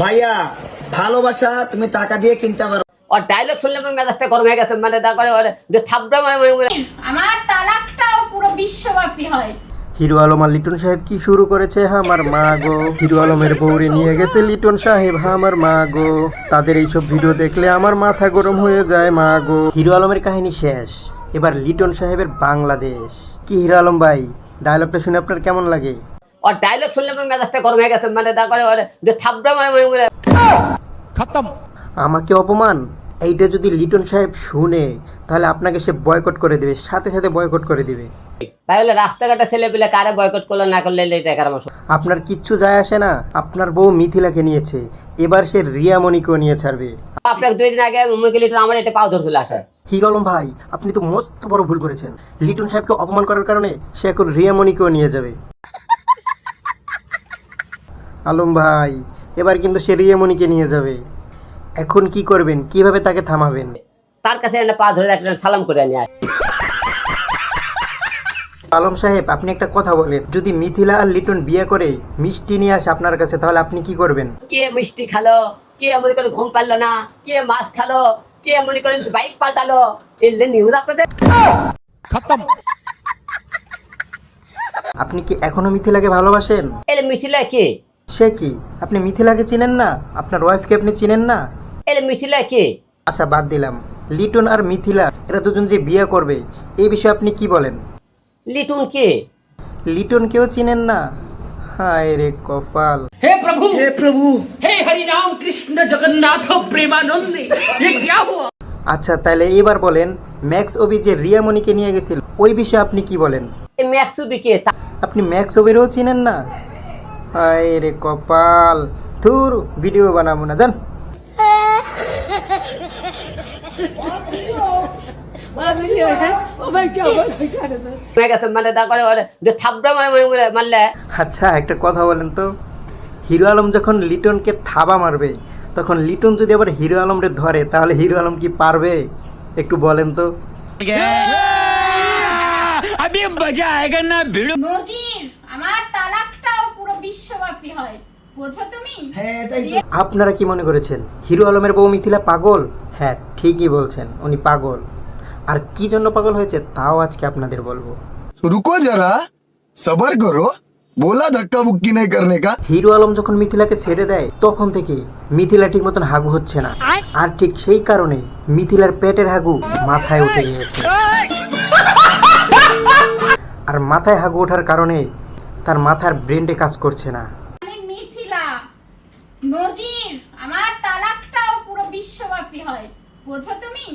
ভাইয়া ভালোবাসা তুমি টাকা দিয়ে কিনতে পারো। আর ডায়লগ শুনলে আমার মেজাজটা গরম হয়ে গেছে মানে দা করে যে থাপড়া মানে মানে মানে আমার তালাকটাও পুরো বিশ্বব্যাপী হয়। হিরো আলম আর লিটন সাহেব কি শুরু করেছে? আমার মা গো। হিরো আলমের বউরে নিয়ে গেছে লিটন সাহেব আমার মা গো। তাদের এইসব ভিডিও দেখলে আমার মাথা গরম হয়ে যায় মা গো। হিরো আলমের কাহিনী শেষ। এবার লিটন সাহেবের বাংলাদেশ। কি হিরো আলম ভাই ডায়লগটা শুনে আপনার কেমন লাগে? আর ডায়লগ শুনলে আমার মেজাজটা গরম হয়ে গেছে মানে দা করে যে থাপড়া মানে মানে মানে আমাকে অপমান? এইটা যদি লিটন সাহেব শুনে তাহলে আপনাকে সে বয়কট করে দিবে সাথে সাথে বয়কট করে দিবে। তাহলে রাস্তাঘাটে ছেলে পেলে কারে বয়কট করল না করলে এটা কার আপনার কিচ্ছু যায় আসে না। আপনার বউ মিথিলাকে নিয়েছে। এবার সে রিয়া মণিকেও নিয়ে ছাড়বে। আপনাকে দুই দিন আগে মুরগি লিটার আমার এটা পাও ধরছিল আসে। হিরো আলম ভাই আপনি তো মস্ত বড় ভুল করেছেন। লিটন সাহেবকে অপমান করার কারণে সে এখন রিয়া রিয়ামণিকেও নিয়ে যাবে। আলম ভাই এবার কিন্তু সে রিয়ামণিকে নিয়ে যাবে। এখন কি করবেন? কীভাবে তাকে থামাবেন? তার কাছে একটা পা ধরে রাখলেন সালাম করে নিয়ে আয়। আলম সাহেব আপনি একটা কথা বলেন। যদি মিথিলা আর লিটন বিয়ে করে মিষ্টি নিয়ে আসে আপনার কাছে তাহলে আপনি কি করবেন? কে মিষ্টি খালো? কে মনে করে ঘুম পারল না? কে মাছ খালো? কে মনে করেন বাইক পাল্টালো? এই নিউজ আপনাদের? খতম। আপনি কি এখনও মিথিলাকে ভালোবাসেন? এলে মিছিলে কে? সে কি? আপনি মিথিলাকে চিনেন না? আপনার ওয়াইফকে আপনি চিনেন না? এলে মিথিলা কে? আচ্ছা বাদ দিলাম। লিটন আর মিথিলা এরা দুজন যে বিয়ে করবে এই বিষয়ে আপনি কি বলেন? লিটন কে? লিটন কেও চিনেন না? হায় রে কপাল। হে প্রভু! হে প্রভু! হে হরি রাম কৃষ্ণ জগন্নাথ প্রেমানন্দে এ কি হুয়া? আচ্ছা তাহলে এবার বলেন ম্যাক্স ওবি যে রিয়া মনিকে নিয়ে গেছিল ওই বিষয়ে আপনি কি বলেন? এ ম্যাক্স ওবি কে? আপনি ম্যাক্স ওবিরও চিনেন না? হায় রে কপাল। থুর ভিডিও বানাবো না জান। আচ্ছা একটা কথা বলেন তো। হিরো আলম যখন লিটনকে থাবা মারবে তখন লিটন যদি আবার হিরো আলমরে ধরে তাহলে হিরো আলম কি পারবে? একটু বলেন তো। আমি মজা আয়েগা না ভিড়। হয়। হ্যাঁ, আপনারা কি মনে করেছেন? হিরো আলমের বউ মিথিলা পাগল? হ্যাঁ ঠিকই বলছেন উনি পাগল। আর কি জন্য পাগল হয়েছে তাও আজকে আপনাদের বলব। রুকো যারা সবার করো বলা ধাক্কা নাই করনে কা আলম যখন মিথিলাকে ছেড়ে দেয় তখন থেকে মিথিলা ঠিক মতন হাগু হচ্ছে না। আর ঠিক সেই কারণে মিথিলার পেটের হাগু মাথায় উঠে গিয়েছে। আর মাথায় হাগু ওঠার কারণে তার মাথার ব্রেনটে কাজ করছে না। নজির আমার তালাকটাও পুরো বিশ্বব্যাপী হয়। বোঝো তুমি?